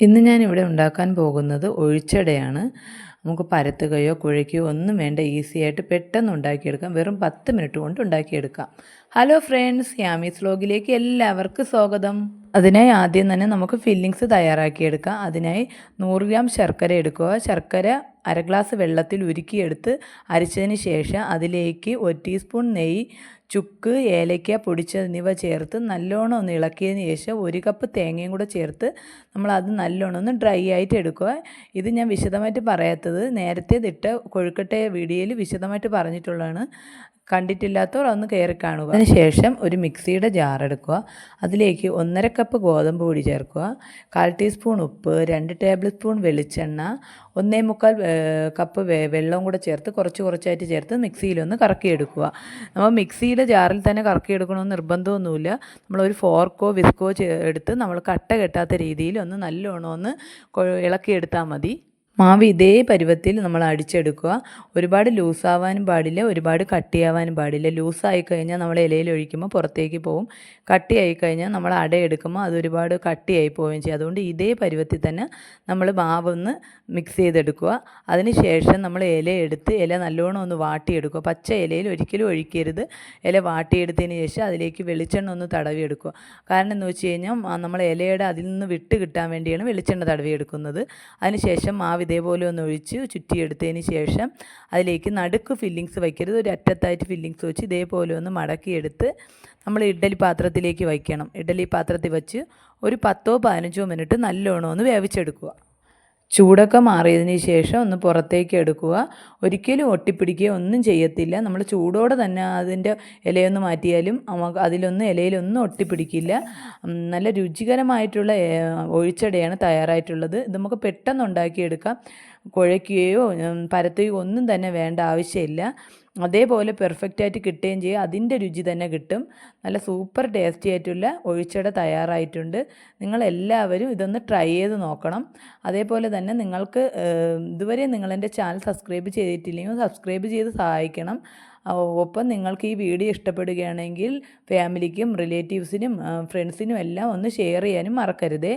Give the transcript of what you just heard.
ഇന്ന് ഞാനിവിടെ ഉണ്ടാക്കാൻ പോകുന്നത് ഒഴിച്ചടയാണ്. നമുക്ക് പരത്തുകയോ കുഴയ്ക്കുകയോ ഒന്നും വേണ്ട ഈസി ആയിട്ട് പെട്ടെന്ന് ഉണ്ടാക്കിയെടുക്കാം. വെറും പത്ത് മിനിറ്റ് കൊണ്ട് ഉണ്ടാക്കിയെടുക്കാം. ഹലോ ഫ്രണ്ട്സ് യാമീസ് ലോഗിലേക്ക് എല്ലാവർക്കും സ്വാഗതം. അതിനായി ആദ്യം തന്നെ നമുക്ക് ഫില്ലിങ്സ് തയ്യാറാക്കിയെടുക്കാം. അതിനായി നൂറ് ഗ്രാം ശർക്കര എടുക്കുക. ശർക്കര അര ഗ്ലാസ് വെള്ളത്തിൽ ഉരുക്കിയെടുത്ത് അരിച്ചതിന് ശേഷം അതിലേക്ക് ഒരു ടീസ്പൂൺ നെയ്യ് ചുക്ക് ഏലയ്ക്ക പൊടിച്ച എന്നിവ ചേർത്ത് നല്ലോണം ഒന്ന് ഇളക്കിയതിന് ശേഷം ഒരു കപ്പ് തേങ്ങയും കൂടെ ചേർത്ത് നമ്മൾ അത് നല്ലോണം ഒന്ന് ഡ്രൈ ആയിട്ട് എടുക്കുക. ഇത് ഞാൻ വിശദമായിട്ട് പറയാത്തത് നേരത്തെ ഇട്ട കൊഴുക്കട്ടയ വീഡിയോയിൽ വിശദമായിട്ട് പറഞ്ഞിട്ടുള്ളതാണ്. കണ്ടിട്ടില്ലാത്തവർ ഒന്ന് കയറി കാണുക. അതിനുശേഷം ഒരു മിക്സിയുടെ ജാർ എടുക്കുക. അതിലേക്ക് ഒന്നര കപ്പ് ഗോതമ്പ് പൊടി ചേർക്കുക. കാൽ ടീസ്പൂൺ ഉപ്പ് രണ്ട് ടേബിൾ സ്പൂൺ വെളിച്ചെണ്ണ ഒന്നേ മുക്കാൽ കപ്പ് വെള്ളവും കൂടെ ചേർത്ത് കുറച്ച് കുറച്ചായിട്ട് ചേർത്ത് മിക്സിയിലൊന്ന് കറക്കിയെടുക്കുക. നമ്മൾ മിക്സിയുടെ ജാറിൽ തന്നെ കറക്കിയെടുക്കണമെന്ന് നിർബന്ധമൊന്നുമില്ല. നമ്മളൊരു ഫോർക്കോ വിസ്കോ എടുത്ത് നമ്മൾ കട്ട കെട്ടാത്ത രീതിയിൽ ഒന്ന് നല്ലോണം ഒന്ന് ഇളക്കിയെടുത്താൽ മതി. മാവ് ഇതേ പരുവത്തിൽ നമ്മൾ അടിച്ചെടുക്കുക. ഒരുപാട് ലൂസാവാനും പാടില്ല ഒരുപാട് കട്ടിയാവാനും പാടില്ല. ലൂസായി കഴിഞ്ഞാൽ നമ്മൾ ഇലയിൽ ഒഴിക്കുമ്പോൾ പുറത്തേക്ക് പോകും കട്ടിയായി കഴിഞ്ഞാൽ നമ്മൾ അട എടുക്കുമ്പോൾ അത് ഒരുപാട് കട്ടിയായി പോവുകയും ചെയ്യും. അതുകൊണ്ട് ഇതേ പരുവത്തിൽ തന്നെ നമ്മൾ മാവ് ഒന്ന് മിക്സ് ചെയ്തെടുക്കുക. അതിന് ശേഷം നമ്മൾ ഇല എടുത്ത് ഇല നല്ലോണം ഒന്ന് വാട്ടിയെടുക്കുക. പച്ച ഇലയിൽ ഒരിക്കലും ഒഴിക്കരുത്. ഇല വാട്ടിയെടുത്തതിന് ശേഷം അതിലേക്ക് വെളിച്ചെണ്ണ ഒന്ന് തടവിയെടുക്കുക. കാരണം എന്ന് വെച്ച് കഴിഞ്ഞാൽ നമ്മൾ ഇലയുടെ അതിൽ നിന്ന് വിട്ട് കിട്ടാൻ വേണ്ടിയാണ് വെളിച്ചെണ്ണ തടവിയെടുക്കുന്നത്. അതിനുശേഷം മാവ് ഇതേപോലെ ഒന്ന് ഒഴിച്ച് ചുറ്റിയെടുത്തതിന് ശേഷം അതിലേക്ക് നടുക്ക് ഫില്ലിങ്സ് വയ്ക്കരുത്. ഒരു അറ്റത്തായിട്ട് ഫില്ലിങ്സ് വെച്ച് ഇതേപോലെ ഒന്ന് മടക്കിയെടുത്ത് നമ്മൾ ഇഡ്ഡലി പാത്രത്തിലേക്ക് വയ്ക്കണം. ഇഡ്ഡലി പാത്രത്തിൽ വെച്ച് ഒരു പത്തോ പതിനഞ്ചോ മിനിറ്റ് നല്ലോണം ഒന്ന് വേവിച്ചെടുക്കുക. ചൂടൊക്കെ മാറിയതിന് ശേഷം ഒന്ന് പുറത്തേക്ക് എടുക്കുക. ഒരിക്കലും ഒട്ടിപ്പിടിക്കുകയോ ഒന്നും ചെയ്യത്തില്ല. നമ്മൾ ചൂടോടെ തന്നെ അതിന്റെ ഇലയൊന്ന് മാറ്റിയാലും നമുക്ക് അതിലൊന്നും ഇലയിലൊന്നും ഒട്ടിപ്പിടിക്കില്ല. നല്ല രുചികരമായിട്ടുള്ള ഒഴിച്ചടയാണ് തയ്യാറായിട്ടുള്ളത്. ഇത് നമുക്ക് പെട്ടെന്ന് ഉണ്ടാക്കിയെടുക്കാം. കുഴയ്ക്കുകയോ പരത്തുകയോ ഒന്നും തന്നെ വേണ്ട ആവശ്യമില്ല. അതേപോലെ പെർഫെക്റ്റ് ആയിട്ട് കിട്ടുകയും ചെയ്യും. അതിന്റെ രുചി തന്നെ കിട്ടും. നല്ല സൂപ്പർ ടേസ്റ്റി ആയിട്ടുള്ള ഒഴിച്ചട തയ്യാറായിട്ടുണ്ട്. നിങ്ങളെല്ലാവരും ഇതൊന്ന് ട്രൈ ചെയ്ത് നോക്കണം. അതേപോലെ തന്നെ നിങ്ങൾക്ക് ഇതുവരെ നിങ്ങളെന്റെ ചാനൽ സബ്സ്ക്രൈബ് ചെയ്തിട്ടില്ലെങ്കിൽ സബ്സ്ക്രൈബ് ചെയ്ത് സഹായിക്കണം. ഒപ്പം നിങ്ങൾക്ക് ഈ വീഡിയോ ഇഷ്ടപ്പെടുകയാണെങ്കിൽ ഫാമിലിക്കും റിലേറ്റീവ്സിനും ഫ്രണ്ട്സിനും എല്ലാം ഒന്ന് ഷെയർ ചെയ്യാനും മറക്കരുതേ.